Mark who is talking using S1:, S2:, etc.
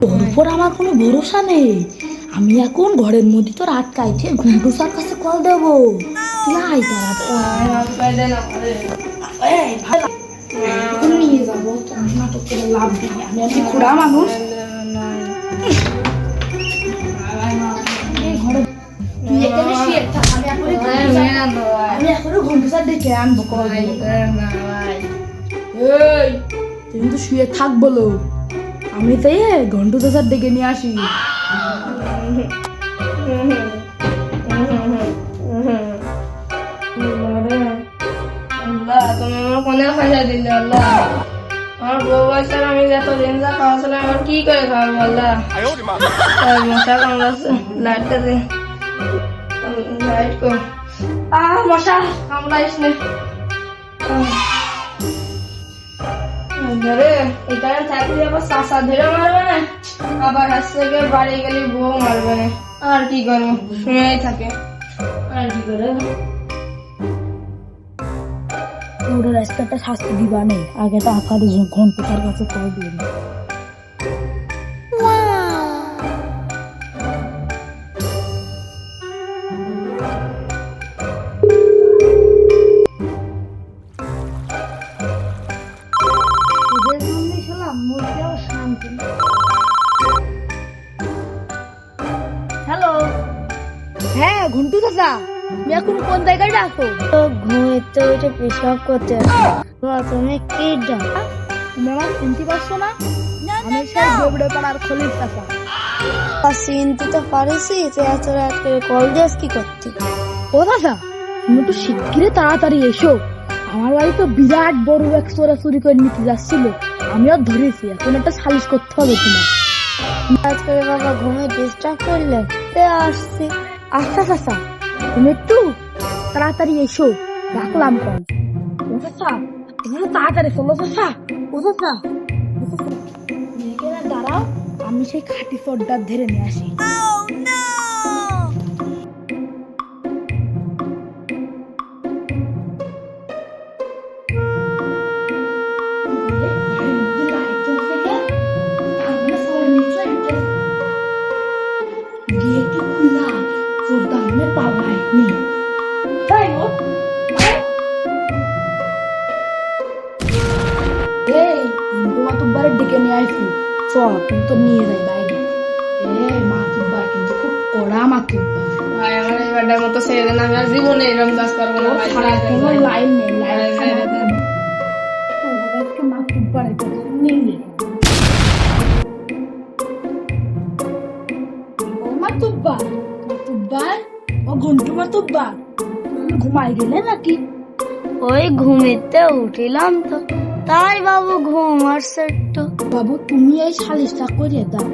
S1: ওর উপর আমার কোনো ভরসা নেই। আমি এখন ঘরের মধ্যে তোর আটকাইছে স্যার কাছে কল দেবো। নিয়ে যাব নাটক করে লাভ নেই। আমি খোড়া মানুষ। এখানে স্যার- ডেকে আনব কল তুই কিন্তু শুয়ে থাক বলো। আমি তাই ঘন্টু স্যার ডেকে নিয়ে আসি।
S2: আমার বউ বাচ্চার আমি যত দিন যা খাওয়াছিলাম আমার কি করে খাওয়াবো, আল্লাহ? মশা কামড়াচ্ছে লাইটটা দে। লাইট আহ, মশা, কামড়াইস নে। এখানে থাকলে আবার চাষা ধরে মারবে না? আবার গিয়ে বাড়ি গেলে বউ মারবে না। আর কি করব? শুনেই থাকে। আর কি করে?
S1: ওরা রাস্তাটা শাস্তি দিবা নেই আগে তো ঘন্টু ঘণ্টার কাছে কল দিয়ে শান্তি। হ্যালো? হ্যাঁ ঘন্টু চাচা তুমি এখন কোন জায়গায় আছো?
S3: তো ঘুমিতে উঠে পেশাব করতে বাবা, তুমি কি ডাক
S1: তুমি আমার চিনতে পারছ না? আমি সেই পাড়ার
S3: চিনতে তো পারিসি তুই এত রাত করে কল দিস কি করতে।
S1: ও চাচা তুমি একটু শিগগিরে তাড়াতাড়ি এসো। আমার বাড়ি তো বিরাট বড় এক চোরা চুরি করে নিতে যাচ্ছিল। আমিও ধরেছি এখন একটা সালিশ করতে হবে তোমার।
S3: করে বাবা ঘুমে ডিস্টার্ব করলে তে আসছি।
S1: আচ্ছা চাচা তুমি একটু তাড়াতাড়ি এসো রাখলাম কল। চাচা তুমি তাড়াতাড়ি চলো চাচা ও চাচা দাঁড়াও আমি সেই খাটি চোরটা ধরে নিয়ে আসি। মাতুব্বারের দিকে নিয়ে আসি চল কিন্তু নিয়ে যাই বাইরে। মাতুব্বার কিন্তু খুব কড়া
S2: মতো ছেড়ে দেন আমি আর জীবনে এরকম কাজ করব না
S1: লাইন নেই লাইন একটু নিয়ে ও ঘন্টু ঘুমাই গেলে নাকি?
S3: ওই ঘুমিতে উঠিলাম তো। তাই বাবু ঘুম আসছে একটু।
S1: বাবু তুমি এই সালিশটা করে দাও।